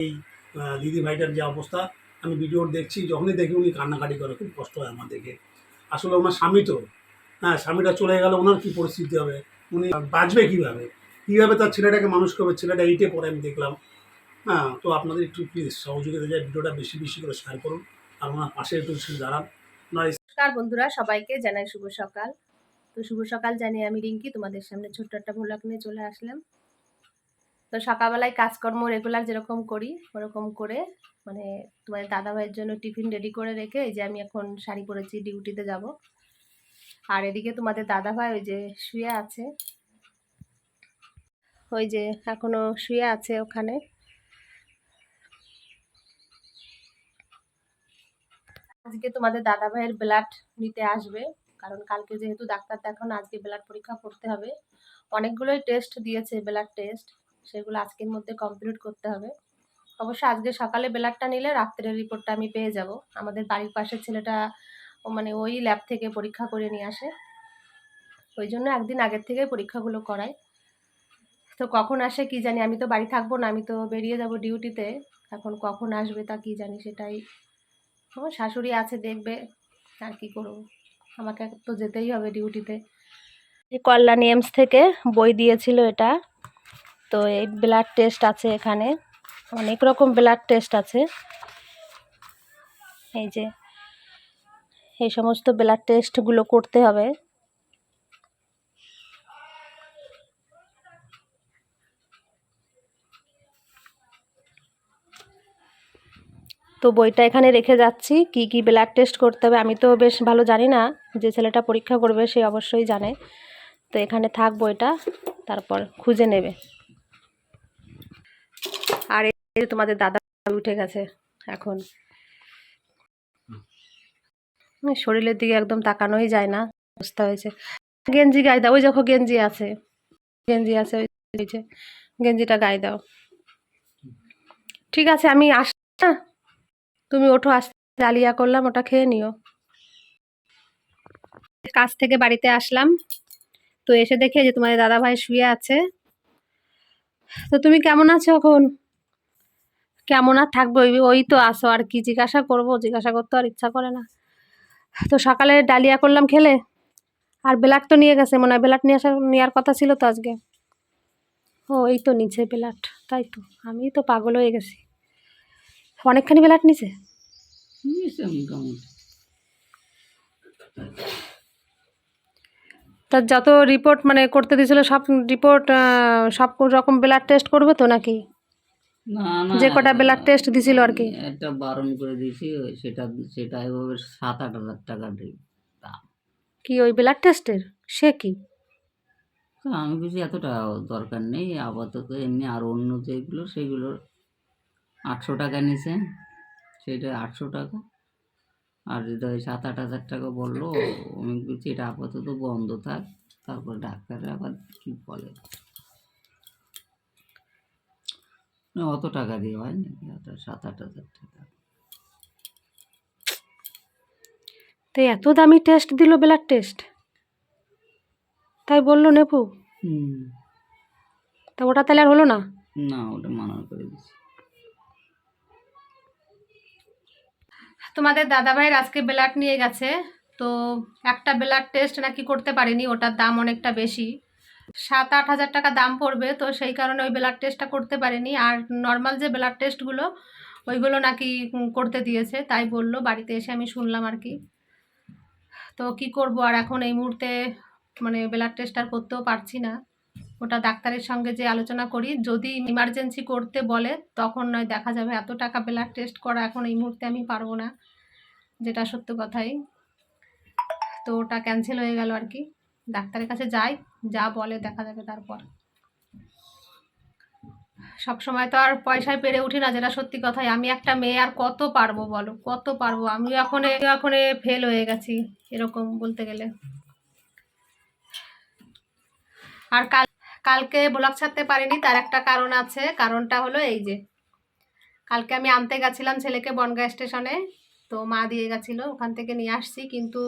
আহ, দিদি ভাইটার যে অবস্থা আমি ভিডিও দেখছি যখনই দেখি উনি কান্নাকাটি করে খুব কষ্ট হয় আমার দেখে। আসলে ওনার স্বামী তো হ্যাঁ স্বামীটা চলে গেলে ওনার কী পরিস্থিতি হবে? উনি বাঁচবে কীভাবে? কীভাবে তার ছেলেটাকে মানুষ করবে? ছেলেটা এইটে পরে আমি দেখলাম। হ্যাঁ তো আপনাদের একটু প্লিজ সহযোগিতা যায় ভিডিওটা বেশি বেশি করে শেয়ার করুন আর ওনার পাশে একটু দাঁড়ান। নমস্কার বন্ধুরা সবাইকে জানাই শুভ সকাল। তো শুভ সকাল জানিয়ে আমি রিঙ্কি তোমাদের সামনে ছোট্ট একটা ভ্লগ নিয়ে চলে আসলাম। তো সকালবেলায় কাজকর্ম রেগুলার যেরকম করি, ওরকম করে মানে তোমার দাদা ভাইয়ের জন্য টিফিন রেডি করে রেখে এই যে আমি এখন শাড়ি পরেছি, ডিউটিতে যাব। আর এদিকে তোমাদের দাদা ভাই ওই যে শুয়ে আছে। ওই যে এখনও শুয়ে আছে ওখানে। আজকে তোমাদের দাদা ভাইয়ের ব্লাড নিতে আসবে, কারণ কালকে যেহেতু ডাক্তার দেখানো, আজকে ব্লাড পরীক্ষা করতে হবে। অনেকগুলোই টেস্ট দিয়েছে ব্লাড টেস্ট সেগুলো আজকের মধ্যে কমপ্লিট করতে হবে। অবশ্য আজকে সকালে ব্লাডটা নিলে রাত্রের রিপোর্টটা আমি পেয়ে যাব। আমাদের বাড়ির পাশের ছেলেটা মানে ওই ল্যাব থেকে পরীক্ষা করে নিয়ে আসে। ওই জন্য একদিন আগের থেকেই পরীক্ষাগুলো করায়। তো কখন আসে কি জানি, আমি তো বাড়ি থাকব না, আমি তো বেরিয়ে যাব ডিউটিতে এখন কখন আসবে তা কি জানি সেটাই। শাশুড়ি আছে, দেখবে আর কি করব। আমাকে তো যেতেই হবে ডিউটিতে কল্যাণী এমস থেকে বই দিয়েছিল এটা। তো এই ব্লাড টেস্ট আছে এখানে। অনেক রকম ব্লাড টেস্ট আছে। এই যে, এই সমস্ত ব্লাড টেস্টগুলো করতে হবে। তো বইটা এখানে রেখে যাচ্ছি, কি কি ব্লাড টেস্ট করতে হবে আমি তো বেশ ভালো জানি না, যে ছেলেটা পরীক্ষা করবে সে অবশ্যই জানে। তো এখানে থাক বইটা, তারপর খুঁজে নেবে। আর এই তোমাদের দাদা উঠে গেছে এখন। শরীরের দিকে একদম তাকানোই যায় না অবস্থা হয়েছে। গেঞ্জি গায়ে দাও ওই দেখো গেঞ্জি আছে। গেঞ্জি আছে ওই যে গেঞ্জিটা গায়ে দাও। ঠিক আছে আমি আস না তুমি ওঠো আসতে আলিয়া করলাম ওটা খেয়ে নিও। কাজ থেকে বাড়িতে আসলাম তো এসে দেখে যে তোমাদের দাদা ভাই শুয়ে আছে। তো তুমি কেমন আছো এখন? কেমন আর থাকবে? ওই ওই তো আসো আর কি জিজ্ঞাসা করব? জিজ্ঞাসা করতে আর ইচ্ছা করে না। তো সকালে ডালিয়া করলাম খেলে, আর বেলাট তো নিয়ে গেছে, মনে হয় বেলাট নিয়ে আসার নেওয়ার কথা ছিল তো আজকে। ও, এই তো নিচে বেলাট তাই তো, আমি তো পাগল হয়ে গেছি। অনেকখানি বেলাট নিচে? তার যত রিপোর্ট মানে করতে দিয়েছিল সব রিপোর্ট সব রকম ব্লাড টেস্ট করবে তো নাকি? যে কটা ব্লাড টেস্ট দিছিল আর কি। একটা বারণ করে দিয়েছি সেটা সেটা এভাবে সাত আট হাজার টাকা দিই। কি ওই ব্লাড টেস্টের সে কি? আমি বুঝি এতটা দরকার নেই আপাতত এমনি আর অন্য যেগুলো সেগুলো আটশো টাকা নিছে। সেটা আটশো টাকা। আর যদি ওই সাত আট হাজার টাকা বলল আমি বলছি এটা আপাতত বন্ধ থাক। তারপর ডাক্তাররা আবার কী বলে? না, অত টাকা দিয়ে হয় নাকি অত সাত আট হাজার টাকা। তো এত দামি টেস্ট দিল ব্লাড টেস্ট তাই বলল নেপু? হুম। তা ওটা তাহলে আর হলো না? না ওটা মানা করে দিচ্ছি তোমাদের দাদা ভাইয়ের আজকে ব্লাড নিয়ে গেছে, তো একটা ব্লাড টেস্ট নাকি করতে পারিনি, ওটার দাম অনেকটা বেশি। সাত আট হাজার টাকা দাম পড়বে, তো সেই কারণে ওই ব্লাড টেস্টটা করতে পারিনি। আর নর্মাল যে ব্লাড টেস্টগুলো, ওইগুলো নাকি করতে দিয়েছে, তাই বলল, বাড়িতে এসে আমি শুনলাম আর কি। তো কি করব, আর এখন এই মুহূর্তে মানে ব্লাড টেস্ট আর করতেও পারছি না। ওটা ডাক্তারের সঙ্গে যে আলোচনা করি, যদি ইমার্জেন্সি করতে বলে, তখন নয় দেখা যাবে, এত টাকা ব্লাড টেস্ট করা এখন এই মুহূর্তে আমি পারব না। যেটা সত্য কথাই। তো ওটা ক্যান্সেল হয়ে গেল আর কি। ডাক্তারের কাছে যাই, যা বলে দেখা যাবে তারপর। সব সময় তো আর পয়সায় পেরে উঠি না যেটা সত্যি কথাই। আমি একটা মেয়ে, আর কত পারব বলো? কত পারব? আমি এখন এখন ফেল হয়ে গেছি, এরকম বলতে গেলে। আর কাল, কালকে ব্লগ ছাড়তে পারিনি, তার একটা কারণ আছে। কারণটা হলো এই যে, কালকে আমি আনতে গেছিলাম ছেলেকে বনগাঁ স্টেশনে। তো মা দিয়ে গেছিল ওখান থেকে নিয়ে আসছি। কিন্তু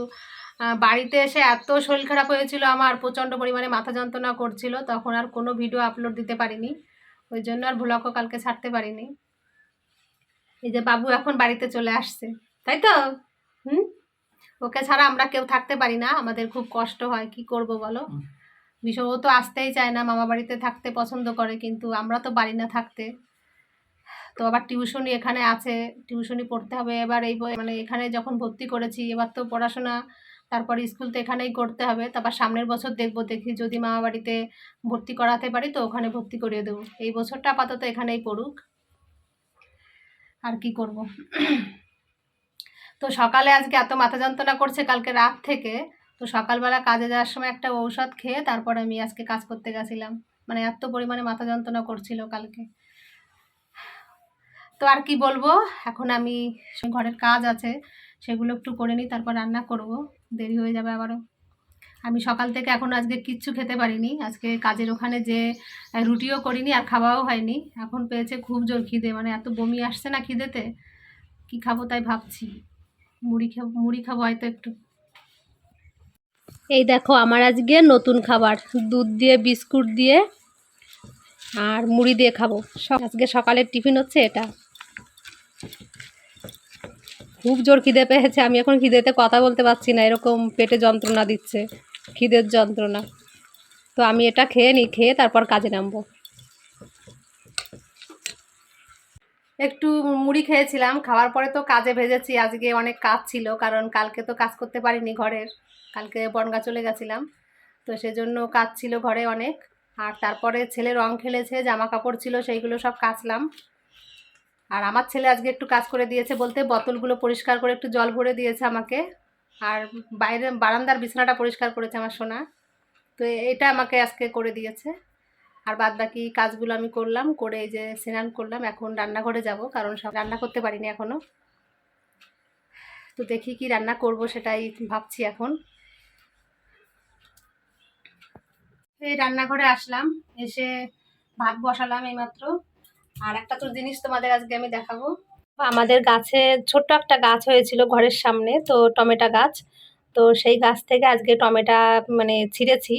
বাড়িতে এসে এত শরীর খারাপ হয়েছিল আমার প্রচণ্ড পরিমাণে মাথা যন্ত্রণা করছিল। তখন আর কোনো ভিডিও আপলোড দিতে পারিনি। ওই জন্য আর ভ্লগও কালকে ছাড়তে পারিনি। এই যে বাবু এখন বাড়িতে চলে আসছে। তাই তো? হুম? ওকে ছাড়া আমরা কেউ থাকতে পারি না। আমাদের খুব কষ্ট হয়। কি করব বলো। বিষয় ও তো আসতেই চায় না। মামা বাড়িতে থাকতে পছন্দ করে কিন্তু আমরা তো পারি না থাকতে। তো আবার টিউশনি এখানে আছে টিউশনি পড়তে হবে। এবার এই মানে এখানে যখন ভর্তি করেছি, এবার তো পড়াশোনা, তারপর স্কুল তো এখানেই করতে হবে। তারপর সামনের বছর দেখব, দেখি যদি মামা বাড়িতে ভর্তি করাতে পারি তো ওখানে ভর্তি করিয়ে দেবো। এই বছরটা আপাতত এখানেই পড়ুক। আর কি করব? তো সকালে আজকে এত মাথা যন্ত্রণা করছে কালকে রাত থেকে। তো সকালবেলা কাজে যাওয়ার সময় একটা ঔষধ খেয়ে তারপর আমি আজকে কাজ করতে গেছিলাম। মানে এত পরিমাণে মাথা যন্ত্রণা করছিল কালকে। তো আর কি বলব? এখন আমি ঘরের কাজ আছে, সেগুলো একটু করে নিই, তারপর রান্না করব। দেরি হয়ে যাবে আবারও। আমি সকাল থেকে এখন আজকে কিচ্ছু খেতে পারিনি। আজকে কাজের ওখানে যে রুটিও করিনি আর খাওয়াও হয়নি। এখন পেয়েছে খুব জোর খিদে মানে এত বমি আসছে না খিদেতে। কি খাব তাই ভাবছি। মুড়ি খাব মুড়ি খাব হয়তো একটু। এই দেখো আমার আজকে নতুন খাবার। দুধ দিয়ে, বিস্কুট দিয়ে আর মুড়ি দিয়ে খাব। আজকে সকালের টিফিন হচ্ছে এটা। খুব জোর খিদে পেয়েছে। আমি এখন খিদেতে কথা বলতে পারছি না, এরকম পেটে যন্ত্রণা দিচ্ছে, খিদের যন্ত্রণা। তো আমি এটা খেয়ে নিই, খেয়ে তারপর কাজে নামবো। একটু মুড়ি খেয়েছিলাম, খাওয়ার পরে তো কাজে ভেজেছি, আজকে অনেক কাজ ছিল, কারণ কালকে তো কাজ করতে পারিনি ঘরের, কালকে বনগা চলে গেছিলাম। তো সেজন্য কাজ ছিল ঘরে অনেক, আর তারপরে ছেলে রং খেলেছে, জামা কাপড় ছিল, সেইগুলো সব কাচলাম। আর আমার ছেলে আজকে একটু কাজ করে দিয়েছে বলতে বোতলগুলো পরিষ্কার করে একটু জল ভরে দিয়েছে আমাকে। আর বাইরে বারান্দার বিছানাটা পরিষ্কার করেছে আমার সোনা। তো এটা আমাকে আজকে করে দিয়েছে। আর বাদ বাকি কাজগুলো আমি করলাম, করে এই যে স্নান করলাম। এখন রান্নাঘরে যাব, কারণ সব রান্না করতে পারিনি এখনও তো দেখি কি রান্না করব সেটাই ভাবছি এখন। এই রান্নাঘরে আসলাম, এসে ভাত বসালাম এইমাত্র। আর একটা তো জিনিস তোমাদের আজকে আমি দেখাবো। আমাদের গাছে ছোট্ট একটা গাছ হয়েছিল ঘরের সামনে, তো টমেটো গাছ। তো সেই গাছ থেকে আজকে টমেটা মানে ছিঁড়েছি।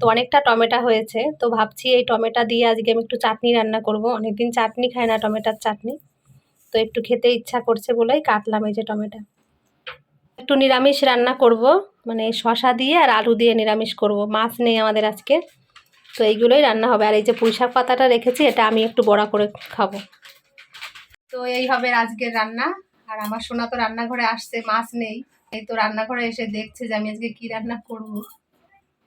তো অনেকটা টমেটো হয়েছে, তো ভাবছি এই টমেটো দিয়ে আজকে আমি একটু চাটনি রান্না করব। অনেকদিন চাটনি খাই না টমেটোর চাটনি। তো একটু খেতে ইচ্ছা করছে বলেই কাটলাম এই যে টমেটো। একটু নিরামিষ রান্না করব মানে শশা দিয়ে আর আলু দিয়ে নিরামিষ করব। মাছ নেই আমাদের আজকে। তো এইগুলোই রান্না হবে। আর এই যে পুঁইশাক পাতাটা রেখেছি, এটা আমি একটু বড়া করে খাব। তো এই হবে আজকের রান্না। আর আমার সোনা তো রান্নাঘরে আসছে, মাছ নেই। এই তো রান্নাঘরে এসে দেখছে যে আমি আজকে কি রান্না করব।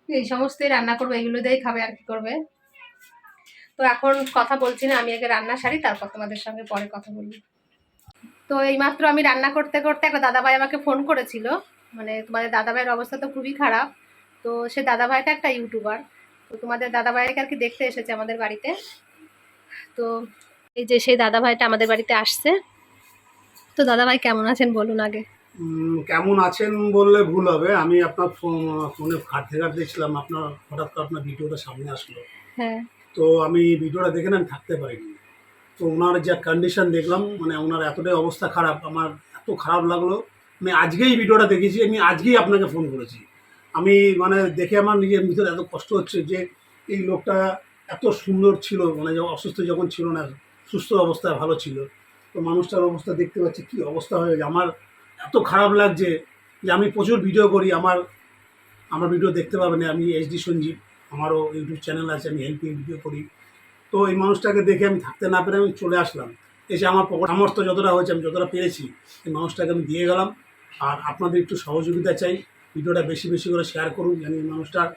এই সমস্তই রান্না করব, এগুলো দিয়েই খাবে আর কি করবে। তো এখন কথা বলছি না, আমি আগে রান্না সারি, তারপর তোমাদের সঙ্গে পরে কথা বলব। তো এইমাত্র আমি রান্না করতে করতে একটা দাদাভাই আমাকে ফোন করেছিল। মানে তোমাদের দাদাভাইয়ের অবস্থা তো খুবই খারাপ। তো সে দাদাভাইটা একটা ইউটিউবার। তো তোমাদের দাদাভাইকে আর কি দেখতে এসেছে আমাদের বাড়িতে। তো এই যে সেই দাদাভাইটা আমাদের বাড়িতে আসছে। তো দাদাভাই কেমন আছেন বলুন আগে। কেমন আছেন বললে ভুল হবে। আমি আপনার ফোনে ঘাটতে ঘাট দেখছিলাম আপনার হঠাৎ করে আপনার ভিডিওটা সামনে আসলো। হ্যাঁ। তো আমি ভিডিওটা দেখে না আমি থাকতে পারিনি। তো ওনার যা কন্ডিশন দেখলাম মানে ওনার এতটাই অবস্থা খারাপ আমার এত খারাপ লাগল। আমি আজকেই ভিডিওটা দেখেছি আমি আজকেই আপনাকে ফোন করেছি। আমি মানে দেখে আমার নিজের ভিতরে এত কষ্ট হচ্ছে যে এই লোকটা এত সুন্দর ছিল মানে অসুস্থ যখন ছিল না, সুস্থ অবস্থায় ভালো ছিল। তো মানুষটার অবস্থা দেখতে পাচ্ছি, কী অবস্থা হয়ে গেছে। আমার এত খারাপ লাগছে যে আমি প্রচুর ভিডিও করি, আমার আমার ভিডিও দেখতে পাবেন, আমি এইচডি সঞ্জীব, আমারও ইউটিউব চ্যানেল আছে, আমি হেল্পিং ভিডিও করি। তো এই মানুষটাকে দেখে আমি থাকতে না পেরে আমি চলে আসলাম। এসে আমার সামর্থ্য যতটা হয়েছে আমি যতটা পেরেছি, এই মানুষটাকে আমি দিয়ে গেলাম। আর আপনাদের একটু সহযোগিতা চাই। ভিডিওটা বেশি বেশি করে শেয়ার করুন, যেন মানুষটার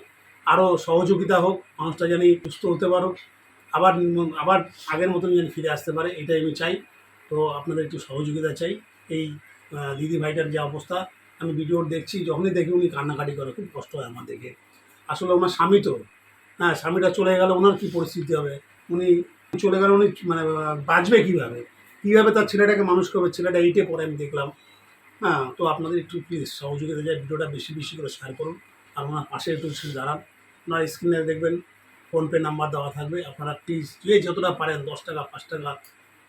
আরও সহযোগিতা হোক, মানুষটা যেন সুস্থ হতে পারুক। আবার আবার আগের মতন যেন ফিরে আসতে পারে, এটাই আমি চাই। তো আপনাদের একটু সহযোগিতা চাই। এই দিদি ভাইটার যে অবস্থা, আমি ভিডিও দেখছি, যখনই দেখি উনি কান্নাকাটি করে, খুব কষ্ট হয় আমার দেখে। আসলে ওনার স্বামী তো হ্যাঁ স্বামীটা চলে গেলে, ওনার কী পরিস্থিতি হবে? উনি চলে গেলে, উনি মানে বাঁচবে কীভাবে? কীভাবে তার ছেলেটাকে মানুষ করবে? ছেলেটা এইটে পরে আমি দেখলাম। হ্যাঁ তো আপনাদের একটু প্লিজ সহযোগিতা যায় ভিডিওটা বেশি বেশি করে শেয়ার করুন। আর ওনার পাশে একটু শুধু দাঁড়ান। ওনার স্ক্রিনে দেখবেন ফোনপে নাম্বার দেওয়া থাকবে। আপনারা প্লিজ যে যতটা পারেন দশ টাকা পাঁচ টাকা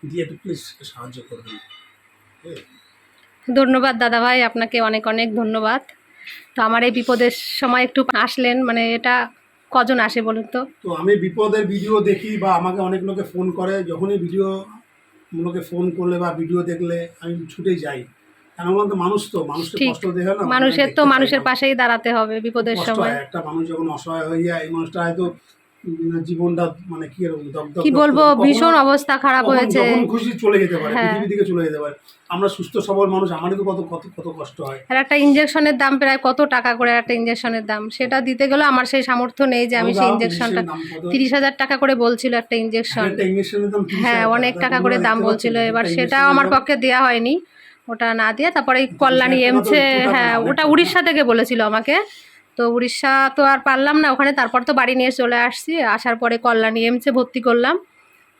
দিয়ে একটু প্লিজ সাহায্য করবেন। আছে? ধন্যবাদ দাদাভাই আপনাকে অনেক অনেক ধন্যবাদ। তো আমার এই বিপদের সময় একটু আসলেন মানে এটা কজন আসে বলুন তো? তো আমি বিপদের ভিডিও দেখি বা আমাকে অনেক লোকে ফোন করে। যখনই ভিডিও লোকে ফোন করলে বা ভিডিও দেখলে আমি ছুটে যাই। মানুষ তো মানুষকে ঠিক। কষ্ট না মানুষের তো মানুষের পাশেই দাঁড়াতে হবে বিপদের সময়। একটা মানুষ যখন অসহায় হয়ে যায় এই মানুষটা হয়তো জীবনটা মানে কি কি বলব? ভীষণ অবস্থা খারাপ হয়েছে। খুশি চলে যেতে পারে হ্যাঁ। পৃথিবী থেকে চলে যেতে পারে। আমরা সুস্থ সবল মানুষ তো কত কত কত কষ্ট হয়। আর একটা ইঞ্জেকশনের দাম প্রায় কত টাকা করে একটা ইঞ্জেকশনের দাম? সেটা দিতে গেলে আমার সেই সামর্থ্য নেই যে আমি সেই ইঞ্জেকশনটা তিরিশ হাজার টাকা করে বলছিল একটা দাম 30,000 হ্যাঁ অনেক টাকা করে দাম দেখতে বলছিল। এবার সেটাও আমার পক্ষে দেওয়া হয়নি। ওটা না দিয়ে তারপরে এই কল্যাণী এমছে হ্যাঁ ওটা উড়িষ্যা থেকে বলেছিল আমাকে। তো উড়িষ্যা তো আর পারলাম না ওখানে তারপর তো বাড়ি নিয়ে চলে আসছি। আসার পরে কল্যাণী এমসে ভর্তি করলাম।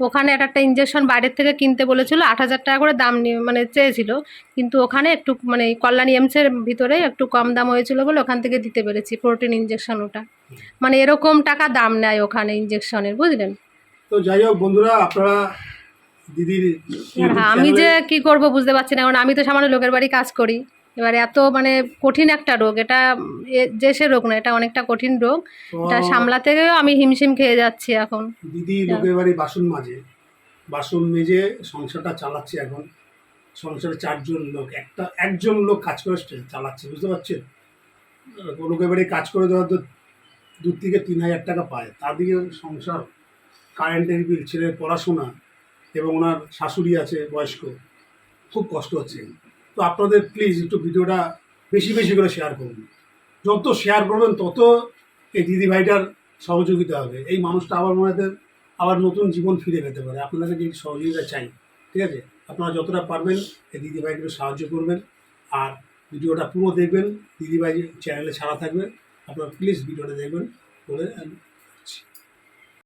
ওখানে একটা একটা ইঞ্জেকশন বাইরের থেকে কিনতে বলেছিল আট হাজার টাকা করে দাম নিয়ে মানে চেয়েছিল। কিন্তু ওখানে একটু মানে কল্যাণী এমসের ভিতরে একটু কম দাম হয়েছিল বলে ওখান থেকে দিতে পেরেছি প্রোটিন ইঞ্জেকশন ওটা। মানে এরকম টাকা দাম নেয় ওখানে ইঞ্জেকশনের বুঝলেন? তো যাই হোক বন্ধুরা আপনারা দিদির আমি যে কি করব বুঝতে পারছি না। কারণ আমি তো সামান্য লোকের বাড়ি কাজ করি। এবার এত মানে কঠিন একটা রোগ। এটা যে সে রোগ না এটা অনেকটা কঠিন রোগ। এটা সামলাতে গিয়েও আমি হিমশিম খেয়ে যাচ্ছি এখন। দিদি লোকের বাড়ি বাসন মাজে। বাসন মেজে সংসারটা চালাচ্ছে এখন। সংসারে চারজন লোক। একটা একজন লোক কাজ করে চালাচ্ছে বুঝতে পারছেন? লোকের বাড়ি কাজ করে দেওয়া তো দু থেকে তিন হাজার টাকা পায়। তার দিকে সংসার কারেন্টের বিল ছেলের পড়াশোনা এবং ওনার শাশুড়ি আছে, বয়স্ক। খুব কষ্ট হচ্ছে। তো আপনাদের প্লিজ একটু ভিডিওটা বেশি বেশি করে শেয়ার করুন। যত শেয়ার করবেন, তত এই দিদি ভাইটার সহযোগিতা হবে। এই মানুষটা আবার হয় আবার নতুন জীবন ফিরে পেতে পারে। আপনাদের কাছে সহযোগিতা চাই, ঠিক আছে? আপনারা যতটা পারবেন এই দিদিভাইকে একটু সাহায্য করবেন। আর ভিডিওটা পুরো দেখবেন। দিদিভাই চ্যানেলে ছাড়া থাকবে। আপনারা প্লিজ ভিডিওটা দেখবেন। করে